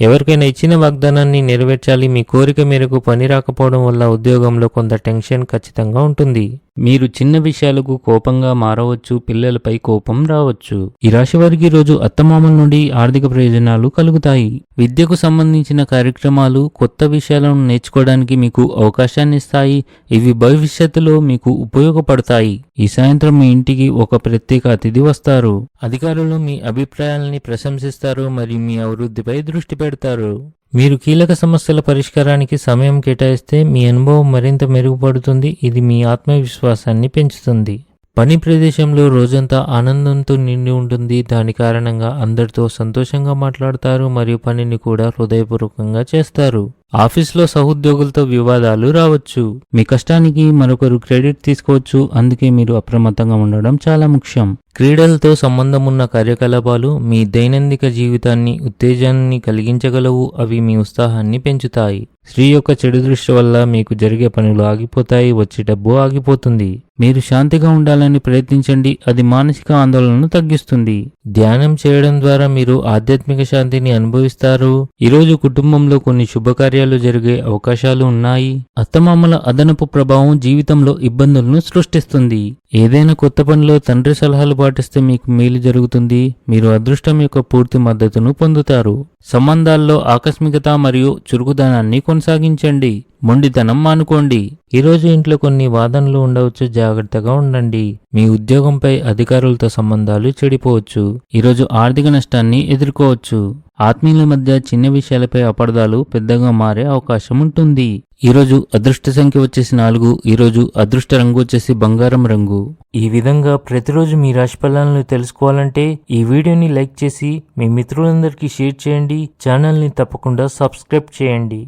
ఎవరికైనా ఇచ్చిన వాగ్దానాన్ని నెరవేర్చాలి మీ కోరిక మేరకు పని రాకపోవడం వల్ల ఉద్యోగంలో కొంత టెన్షన్ ఖచ్చితంగా ఉంటుంది. మీరు చిన్న విషయాలకు కోపంగా మారవచ్చు పిల్లలపై కోపం రావచ్చు. ఈ రాశి వారికి రోజు అత్తమామల నుండి ఆర్థిక ప్రయోజనాలు కలుగుతాయి. విద్యకు సంబంధించిన కార్యక్రమాలు కొత్త విషయాలను నేర్చుకోవడానికి మీకు అవకాశాన్ని ఇస్తాయి. ఇవి భవిష్యత్తులో మీకు ఉపయోగపడతాయి. ఈ సాయంత్రం మీ ఇంటికి ఒక ప్రత్యేక అతిథి వస్తారు. అధికారులు మీ అభిప్రాయాలని ప్రశంసిస్తారు మరియు మీ అభివృద్ధిపై దృష్టి పెడతారు. మీరు కీలక సమస్యల పరిష్కారానికి సమయం కేటాయిస్తే మీ అనుభవం మరింత మెరుగుపడుతుంది. ఇది మీ ఆత్మవిశ్వాసాన్ని పెంచుతుంది. పని ప్రదేశంలో రోజంతా ఆనందంతో నిండి ఉంటుంది. దాని కారణంగా అందరితో సంతోషంగా మాట్లాడతారు మరియు పనిని కూడా హృదయపూర్వకంగా చేస్తారు. ఆఫీస్లో సహోద్యోగులతో వివాదాలు రావచ్చు. మీ కష్టానికి మరొకరు క్రెడిట్ తీసుకోవచ్చు. అందుకే మీరు అప్రమత్తంగా ఉండడం చాలా ముఖ్యం. క్రీడలతో సంబంధం ఉన్న కార్యకలాపాలు మీ దైనందిక జీవితాన్ని ఉత్తేజాన్ని కలిగించగలవు. అవి మీ ఉత్సాహాన్ని పెంచుతాయి. స్త్రీ యొక్క చెడు దృష్టి వల్ల మీకు జరిగే పనులు ఆగిపోతాయి. వచ్చే డబ్బు ఆగిపోతుంది. మీరు శాంతిగా ఉండాలని ప్రయత్నించండి. అది మానసిక ఆందోళనను తగ్గిస్తుంది. ధ్యానం చేయడం ద్వారా మీరు ఆధ్యాత్మిక శాంతిని అనుభవిస్తారు. ఈరోజు కుటుంబంలో కొన్ని శుభకార్యాలు జరిగే అవకాశాలు ఉన్నాయి. అత్తమామల అదనపు ప్రభావం జీవితంలో ఇబ్బందులను సృష్టిస్తుంది. ఏదైనా కొత్త పనిలో తండ్రి సలహాలు పాటిస్తే మీకు మేలు జరుగుతుంది. మీరు అదృష్టం యొక్క పూర్తి మద్దతును పొందుతారు. సంబంధాల్లో ఆకస్మికత మరియు చురుకుదనాన్ని కొనసాగించండి. మొండితనం మానుకోండి. ఈరోజు ఇంట్లో కొన్ని వాదనలు ఉండవచ్చు. జాగ్రత్తగా ఉండండి. మీ ఉద్యోగంపై అధికారులతో సంబంధాలు చెడిపోవచ్చు. ఈరోజు ఆర్థిక నష్టాన్ని ఎదుర్కోవచ్చు. ఆత్మీయుల మధ్య చిన్న విషయాలపై అపార్థాలు పెద్దగా మారే అవకాశం ఉంటుంది. ఈరోజు అదృష్ట సంఖ్య వచ్చేసి నాలుగు ఈరోజు అదృష్ట రంగు వచ్చేసి బంగారం రంగు. ఈ విధంగా ప్రతిరోజు మీ రాశి ఫలాలను తెలుసుకోవాలంటే ఈ వీడియోని లైక్ చేసి మీ మిత్రులందరికీ షేర్ చేయండి ఛానల్ని తప్పకుండా సబ్స్క్రైబ్ చేయండి.